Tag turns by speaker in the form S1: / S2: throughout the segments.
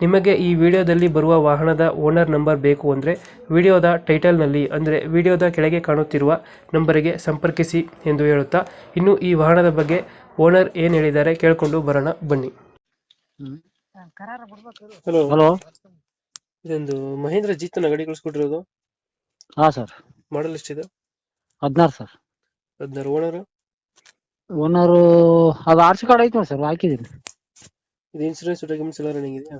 S1: ನಿಮಗೆ ಈ ವಿಡಿಯೋದಲ್ಲಿ ಬರುವ ವಾಹನದ ಓನರ್ ನಂಬರ್ ಬೇಕು ಅಂದರೆ ವಿಡಿಯೋದ ಟೈಟಲ್ನಲ್ಲಿ ಅಂದರೆ ವಿಡಿಯೋದ ಕೆಳಗೆ ಕಾಣುತ್ತಿರುವ ನಂಬರಿಗೆ ಸಂಪರ್ಕಿಸಿ ಎಂದು ಹೇಳುತ್ತಾ ಇನ್ನು ಈ ವಾಹನದ ಬಗ್ಗೆ ಓನರ್ ಏನು ಹೇಳಿದ್ದಾರೆ ಕೇಳಿಕೊಂಡು ಬರೋಣ ಬನ್ನಿ. ಹಲೋ
S2: ಹಲೋ
S1: ಇದೊಂದು ಮಹೇಂದ್ರ ಜೀತನ ಗಡಿ ಕಳಿಸ್ಕೊಟ್ಟಿರೋದು?
S2: ಹಾ ಸರ್
S1: ಮಾಡಲ್ ಎಷ್ಟಿದೆ?
S2: ಹದಿನಾರು ಸರ್
S1: ಹದಿನಾರು. ಓನರ್?
S2: ಓನರು ಅದು ಆರ್ ಸಿ ಕಾರ್ಡ್ ಐತಿ ನೋಡಿ ಸರ್ ಹಾಕಿದ್ದೀನಿ.
S1: ಇದು ಇನ್ಸೂರೆನ್ಸ್ ಡಾಕ್ಯುಮೆಂಟ್ಸ್ ಎಲ್ಲ ರನ್ನಿಂಗ್ ಇದೆಯಾ?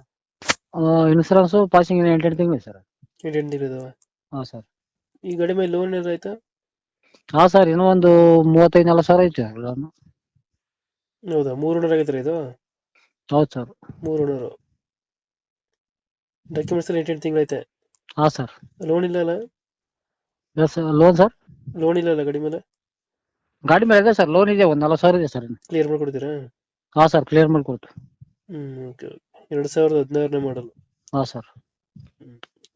S2: ಇನ್ಸೂರೆನ್ಸು ಪಾಸಿಂಗ್ ಎಂಟೆಂಟು ತಿಂಗಳು ಸರ್
S1: ಎಂಟೆಂಟು ತಿಂಗಳಿದಾವೆ
S2: ಹಾಂ ಸರ್.
S1: ಈ ಗಾಡಿ ಮೇಲೆ ಲೋನ್ ಏನಾದ್ರು ಆಯ್ತಾ?
S2: ಹಾಂ ಸರ್ ಇನ್ನೂ ಒಂದು ಮೂವತ್ತೈದು ನಲ್ವತ್ತು ಸಾವಿರ ಐತೆ ಸರ್ ಲೋನು
S1: ಹೌದಾ? ಮೂರು ಓನರ್ ಆಗಿದ್ರೆ ಇದು?
S2: ಹೌದು ಸರ್.
S1: ಮೂರು ಓನರು. ಡಾಕ್ಯುಮೆಂಟ್ಸ್ ಎಲ್ಲ ಎಂಟೆಂಟು ಐತೆ?
S2: ಹಾಂ ಸರ್.
S1: ಲೋನ್ ಇಲ್ಲ ಅಲ್ಲ?
S2: Sir loan sir.
S1: ಲೋನ್ ಇಲ್ಲ ಅಲ್ಲ ಗಾಡಿ ಮೇಲೆ?
S2: ಗಾಡಿ ಮೇಲೆ ಇದೆ ಸರ್ ಲೋನ್ ಇದೆ ಒಂದು ನಲ್ವತ್ತು ಸಾವಿರ ಇದೆ ಸರ್
S1: ಕ್ಲಿಯರ್ ಮಾಡ್ಕೊಡ್ತೀರಾ?
S2: ಹಾಂ ಸರ್ ಕ್ಲಿಯರ್ ಮಾಡಿಕೊಡ್ತು
S1: ಹ್ಮ್ ಓಕೆ ಎರಡು ಸಾವಿರದ ಹದಿನಾರನೇ ಮಾಡಲ್
S2: ಹಾಂ ಸರ್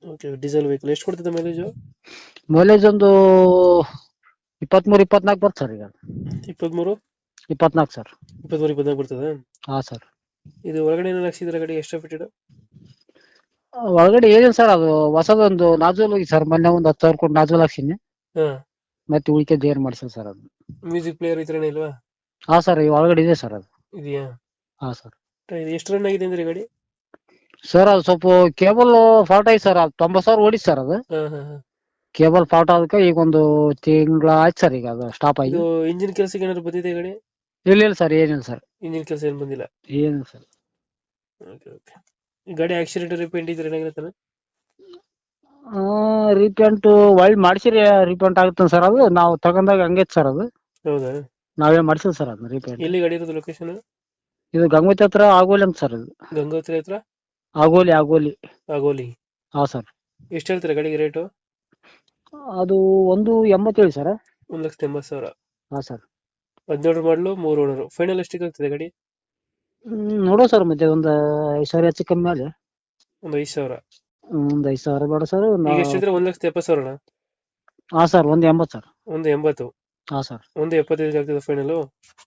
S1: ಓಕೆ ಡೀಸೆಲ್ ವೆಹಿಕಲ್ ಎಷ್ಟು ಕೊಡ್ತಿದೆ ಮೈಲೇಜ್
S2: ಮೈಲೇಜ್ ಒಂದು ಇಪ್ಪತ್ಮೂರು ಇಪ್ಪತ್ನಾಲ್ಕು ಬರ್ತದೆ ಸರ್ ಈಗ.
S1: ಇಪ್ಪತ್ಮೂರು?
S2: ಇಪ್ಪತ್ನಾಲ್ಕು ಸರ್
S1: ಇಪ್ಪತ್ಮೂರು ಇಪ್ಪತ್ನಾಲ್ಕು ಬರ್ತದೆ?
S2: ಹಾ ಸರ್
S1: ಇದು ಒಳಗಡೆ ಏನಾರು ಹಾಕ್ಸಿದ್ರೆ ಗಾಡಿ? ಎಷ್ಟು ಫಿಟೆಡ್
S2: ಒಳಗಡೆ ಏನಿಲ್ಲ ಸರ್ ಅದು ಹೊಸದೊಂದು ನಾಜೂಲ್ ಹೋಗಿ ಸರ್ ಮೊನ್ನೆ ಒಂದು ಹತ್ತು ಸಾವಿರ ಕೊಟ್ಟು ನಾಜೂಲ್ ಹಾಕ್ಸಿನಿ.
S1: ಹಾ.
S2: ಮತ್ತೆ ಉಳಿಕೆ ದೇರ್ ಮಾಡಿಸಿ ಸರ್ ಅದು.
S1: ಮ್ಯೂಸಿಕ್ ಪ್ಲೇಯರ್ ಈ ಥರನೇ ಇಲ್ವಾ?
S2: ಹಾ ಸರ್ ಈ ಒಳಗಡೆ ಇದೆ ಸರ್ ಅದು.
S1: ಇದೆಯಾ?
S2: ಹಾ ಸರ್
S1: ಎಷ್ಟು ರನ್ ಆಗಿದೆ ಅಂದ್ರೆ ಗಾಡಿ?
S2: ಸರ್ ಅದು ಸ್ವಲ್ಪ ಕೇಬಲ್ ಫಾಲ್ಟ್ ಐತಿ ಸರ್ ಅದು ತೊಂಬತ್ತು ಸಾವಿರ ಓಡಿ ಸರ್ ಅದು.
S1: ಹಾ ಹಾ ಹಾ.
S2: ಕೇಬಲ್ ಫಾಲ್ಟ್ ಆದಕ್ಕೆ ಈಗ ಒಂದು ತಿಂಗಳ ಆಯ್ತು ಸರ್ ಈಗ ಅದು ಸ್ಟಾಪ್ ಆಗಿ.
S1: ಇದು ಇಂಜಿನ್ ಕೆಲಸಕ್ಕೆ ಏನಾದ್ರು ಬಂದಿದೆ ಗಾಡಿ?
S2: ಇಲ್ಲ ಇಲ್ಲ ಸರ್ ಏನಿಲ್ಲ ಸರ್.
S1: ಇಂಜಿನ್ ಕೆಲಸ ಏನು ಬಂದಿಲ್ಲ?
S2: ಏನಿಲ್ಲ ಸರ್.
S1: ಓಕೆ ಓಕೆ ಗಾಡಿ ಆಕ್ಸಿಡೆಂಟ್ ರಿಪೇಂಟ್ ಇದ್ರೆ ಏನಾಗಿರುತ್ತೆ
S2: ರಿಪೇಂಟ್ ಒಳ್ಳೆ ಮಾಡಿಸಿರಿ ರಿಪೇಂಟ್ ಆಗುತ್ತೆ ಸರ್ ಅದು? ನಾವು ತಗೊಂಡಾಗ ಹಂಗೈತೆ ಸರ್ ಅದು.
S1: ಹೌದಾ?
S2: ನಾವೇ ಮಾಡಿಸಿಲ್ಲ ಸರ್ ಅದನ್ನ ರಿಪೇಂಟ್
S1: ಎಲ್ಲಿ ಗಾಡಿ ಇರೋದು ಲೊಕೇಶನ್
S2: ಇದು ಗಂಗೋತ್ರಿ ಹತ್ರ ಆಗೋಲಿ ಅಂತ ಸರ್ ಇದು.
S1: ಗಂಗೋತ್ರಿ ಹತ್ರ?
S2: ಆಗೋಲಿ ಆಗೋಲಿ.
S1: ಆಗೋಲಿ.
S2: ಹಾ ಸರ್
S1: ಎಷ್ಟು ಹೇಳ್ತೀರಾ ಗಾಡಿಗೆ ರೇಟು
S2: ಅದು ಒಂದು ಎಂಬತ್ತೇಳು ಸರ್
S1: ಒಂದ್ ಲಕ್ಷದ ಎಂಬತ್ತು ಸಾವಿರ.
S2: ಹಾ ಸರ್
S1: ಹದಿನೇಳು ಮಾಡಲು ಮೂರು ಓನರು. ಫೈನಲ್ ಎಷ್ಟಿಗೆ ಆಗ್ತದೆ ಗಾಡಿ?
S2: ನೋಡೋ ಸರ್ ಮತ್ತೆ ಒಂದು ಐದು ಸಾವಿರ ಹೆಚ್ಚು ಕಮ್ಮಿ ಮೇಲೆ
S1: ಒಂದು ಐದು ಸಾವಿರ.
S2: ಒಂದು ಐದು ಸಾವಿರ ಬೇಡ ಸರ್
S1: ಈಗ ಎಷ್ಟಿದ್ರೆ ಒಂದು ಲಕ್ಷದ ಎಪ್ಪತ್ತು ಸಾವಿರ
S2: ಹಾ ಸರ್ ಒಂದು ಎಂಬತ್ತು ಸರ್
S1: ಒಂದು ಎಂಬತ್ತು.
S2: ಹಾ ಸರ್
S1: ಒಂದು ಎಪ್ಪತ್ತೈದು ಆಗ್ತದೆ ಫೈನಲ್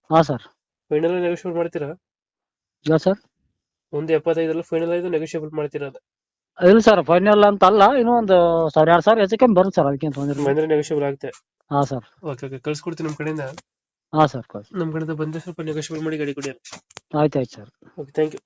S2: ಹಾ ಸರ್
S1: ಫೈನಲ್ ನೆಗೋಷಿಯೇಟ್ ಮಾಡ್ತೀರಾ?
S2: ಇಲ್ಲ ಸರ್
S1: ಒಂದು ಎಪ್ಪತ್ತೈದರಲ್ಲಿ ಫೈನಲ್ ಆಯ್ತು ನೆಗೋಷಿಯಬಲ್ ಮಾಡ್ತಿರೋದು
S2: ಇಲ್ಲ ಸರ್ ಫೈನಲ್ ಅಂತ ಅಲ್ಲ ಇನ್ನೂ ಒಂದು ಸಾವಿರ ಎರಡು ಸಾವಿರ ಹೆಚ್ಚಕ್ಕೆ ಬರುತ್ತೆ ಸರ್ ಅದಕ್ಕೆ ತೊಂದರೆ
S1: ಬಂದ್ರೆ ನೆಗೋಷಿಯಬಲ್ ಆಗುತ್ತೆ.
S2: ಹಾಂ ಸರ್
S1: ಓಕೆ ಓಕೆ ಕಳ್ಸ್ಕೊಡ್ತೀನಿ ನಮ್ಮ ಕಡೆಯಿಂದ.
S2: ಹಾಂ ಸರ್
S1: ನಮ್ಮ ಕಡೆಯಿಂದ ಬಂದ್ರೆ ಸ್ವಲ್ಪ ನೆಗೋಷಿಯಬಲ್ ಮಾಡಿ ಗಾಡಿ ಕೊಡಿ
S2: ಆಯ್ತು ಆಯ್ತು ಸರ್
S1: ಓಕೆ ಥ್ಯಾಂಕ್ ಯು